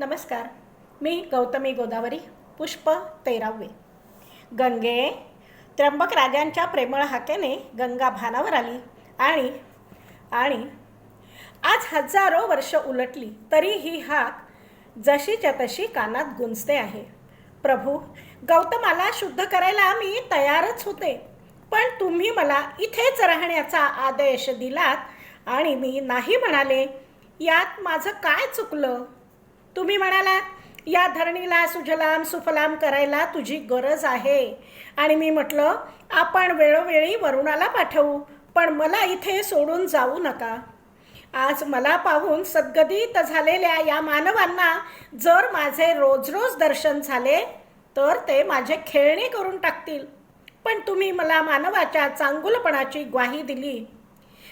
नमस्कार मी गौतमी गोदावरी पुष्प तेरावे गंगे त्र्यंबक राजांच्या प्रेमळ हाकेने गंगा भानावर आली आणि आणि आज हजारो वर्ष उलटली तरी ही हाक जशीच्या तशी कानात गुंजते आहे. प्रभू गौतमाला शुद्ध करायला मी तयारच होते पण तुम्ही मला इथेच राहण्याचा आदेश दिलात आणि मी नाही म्हणाले यात माझं काय चुकलं? तुम्ही म्हणालात या धरणीला सुजलाम सुफलाम करायला तुझी गरज आहे. आणि मी म्हटलं आपण वेळोवेळी वरुणाला पाठवू पण मला इथे सोडून जाऊ नका. आज मला पाहून सद्गदित झालेल्या या मानवांना जर माझे रोज रोज दर्शन झाले तर ते माझे खेळणे करून टाकतील. पण तुम्ही मला मानवाच्या चांगुलपणाची ग्वाही दिली.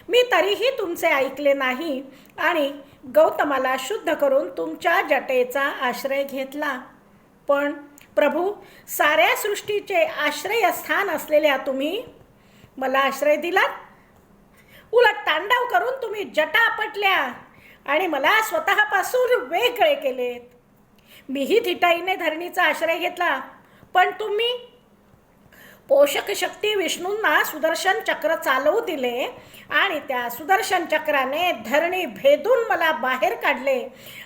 मी तरीही तुमचे ऐकले नाही. आणि गौतमाला शुद्ध करून तुमच्या जटेचा आश्रय घेतला. पण प्रभू साऱ्या सृष्टीचे आश्रयस्थान असलेल्या तुम्ही मला आश्रय दिलात? उलट तांडव करून तुम्ही जटा आपटल्या आणि मला स्वतःपासून वेगळे केलेत. मीही थिटाईने धरणीचा आश्रय घेतला पण तुम्ही पोषक शक्ती विष्णूंना सुदर्शन चक्र चालवू दिले आणि त्या सुदर्शन चक्राने धरणी भेदून मला बाहेर काढले.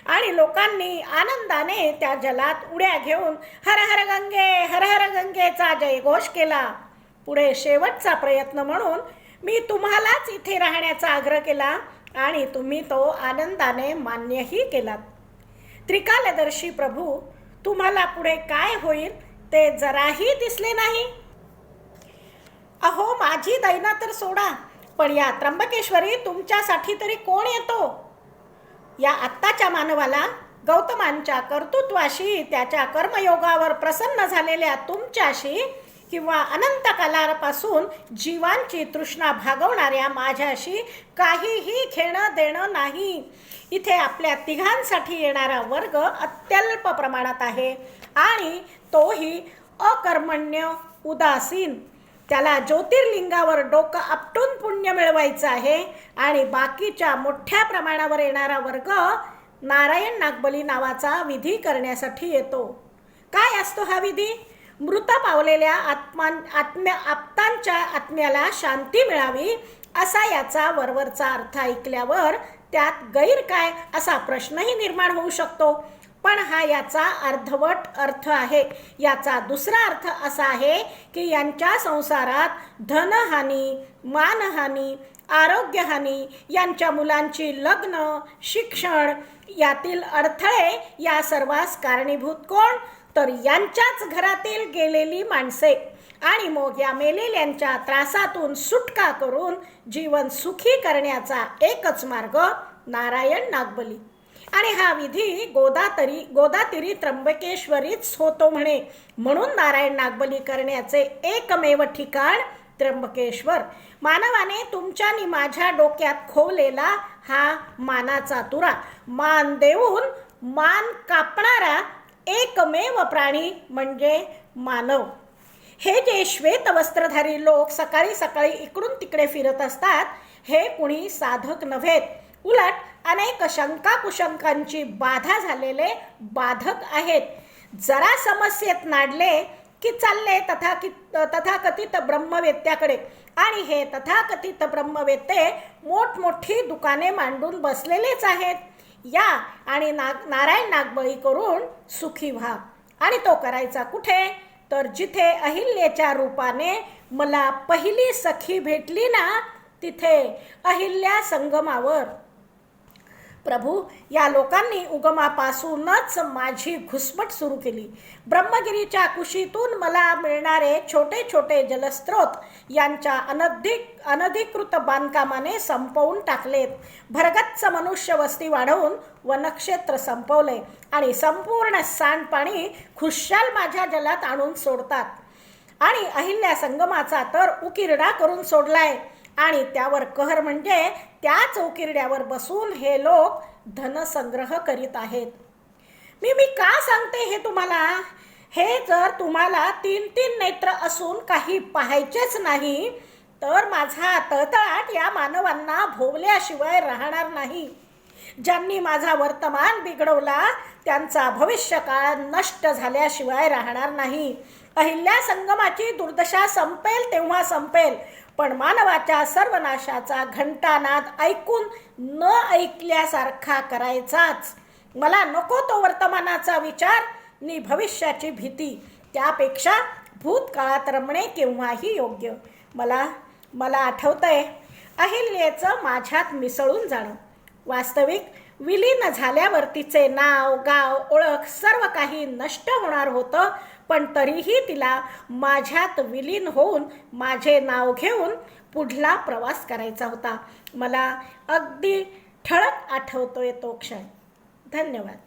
आणि लोकांनी आनंदाने त्या जलात उड्या घेऊन हर हर गंगे हर हर गंगेचा जयघोष केला. पुढे शेवटचा प्रयत्न म्हणून मी तुम्हालाच इथे राहण्याचा आग्रह केला आणि तुम्ही तो आनंदाने मान्यही केलात. त्रिकालदर्शी प्रभू तुम्हाला पुढे काय होईल ते जराही दिसले नाही? अहो माझी दैना तर सोडा पण या त्र्यंबकेश्वरी तुमच्यासाठी तरी कोण येतो? या आत्ताच्या मानवाला गौतमांच्या कर्तृत्वाशी त्याच्या कर्मयोगावर प्रसन्न झालेल्या तुमच्याशी किंवा अनंत कालापासून जीवांची तृष्णा भागवणाऱ्या माझ्याशी काहीही घेणं देणं नाही. इथे आपल्या तिघांसाठी येणारा वर्ग अत्यल्प प्रमाणात आहे आणि तोही अकर्मण्य उदासीन. त्याला ज्योतिर्लिंगावर डोकं आपटून पुण्य मिळवायचं आहे आणि बाकीच्या मोठ्या प्रमाणावर येणारा वर्ग नारायण नागबली नावाचा विधी करण्यासाठी येतो. काय असतो हा विधी? मृत पावलेल्या आत्मा आत्म्या आप्तांच्या आत्म्याला शांती मिळावी असा याचा वरवरचा अर्थ ऐकल्यावर त्यात गैर काय असा प्रश्नही निर्माण होऊ शकतो. पण हा याचा अर्धवट अर्थ आहे. याचा दुसरा अर्थ असा आहे की यांच्या संसारात धनहानी मानहानी आरोग्यहानी यांच्या मुलांची लग्न शिक्षण यातील अडथळे या सर्वांस कारणीभूत कोण? तर यांच्याच घरातील गेलेली माणसे. आणि मग या मेलेल्यांच्या त्रासातून सुटका करून जीवन सुखी करण्याचा एकच मार्ग नारायण नागबली. आणि हा विधी गोदातरी गोदातिरी त्र्यंबकेश्वरीच होतो म्हणे. म्हणून नारायण नागबली करण्याचे एकमेव ठिकाण त्र्यंबकेश्वर. मानवाने तुमच्या आणि माझ्या डोक्यात खोवलेला हा मानाचा तुरा. मान देऊन मान कापणारा एकमेव प्राणी म्हणजे मानव. हे जे श्वेत वस्त्रधारी लोक सकाळी सकाळी इकडून तिकडे फिरत असतात हे कुणी साधक नव्हेत. उलट अनेक शंका कुशंकांची बाधा झालेले बाधक आहेत. जरा समस्येत नाडले की चालले तथाकित तथाकथित ब्रह्मवेत्याकडे. आणि हे तथाकथित ब्रह्मवेत्ते मोठमोठी दुकाने मांडून बसलेलेच आहेत. या आणि नाग नारायण नागबळी करून सुखी व्हा. आणि तो करायचा कुठे? तर जिथे अहिल्याच्या रूपाने मला पहिली सखी भेटली ना तिथे अहिल्या संगमावर. प्रभू या लोकांनी उगमापासूनच माझी घुसमट सुरू केली. ब्रह्मगिरीच्या कुशीतून मला मिळणारे छोटे छोटे जलस्रोत यांच्या अनधिक अनधिकृत बांधकामाने संपवून टाकलेत. भरगच्च मनुष्य वस्ती वाढवून वनक्षेत्र संपवले आणि संपूर्ण सांडपाणी खुशाल माझ्या जलात आणून सोडतात. आणि अहिल्या संगमाचा तर उकिरडा करून सोडलाय. आणि त्यावर कहर म्हणजे त्या चौकिरड्यावर बसून हे लोक धनसंग्रह करीत आहेत. मी मी का सांगते हे तुम्हाला? हे जर तुम्हाला तीन तीन नेत्र असून काही पाहायचेच नाही तर माझा तळतळाट या मानवांना भोवल्याशिवाय राहणार नाही. ज्यांनी माझा वर्तमान बिघडवला त्यांचा भविष्यकाळ नष्ट झाल्याशिवाय राहणार नाही. अहिल्या संगमाची दुर्दशा संपेल तेव्हा संपेल. पण मानवाच्या सर्वनाशाचा घंटानाद ऐकून न ऐकल्यासारखा करायचाच. मला नको तो वर्तमानाचा विचार नि भविष्याची भीती. त्यापेक्षा भूतकाळात रमणे केव्हाही योग्य. मला मला आठवतंय अहिल्याचं माझ्यात मिसळून जाणं. वास्तविक विलीन झाल्यावर तिचे नाव गाव ओळख सर्व काही नष्ट होणार होतं पण तरीही तिला माझ्यात विलीन होऊन माझे नाव घेऊन पुढला प्रवास करायचा होता. मला अगदी ठळक आठवतोय तो क्षण. धन्यवाद.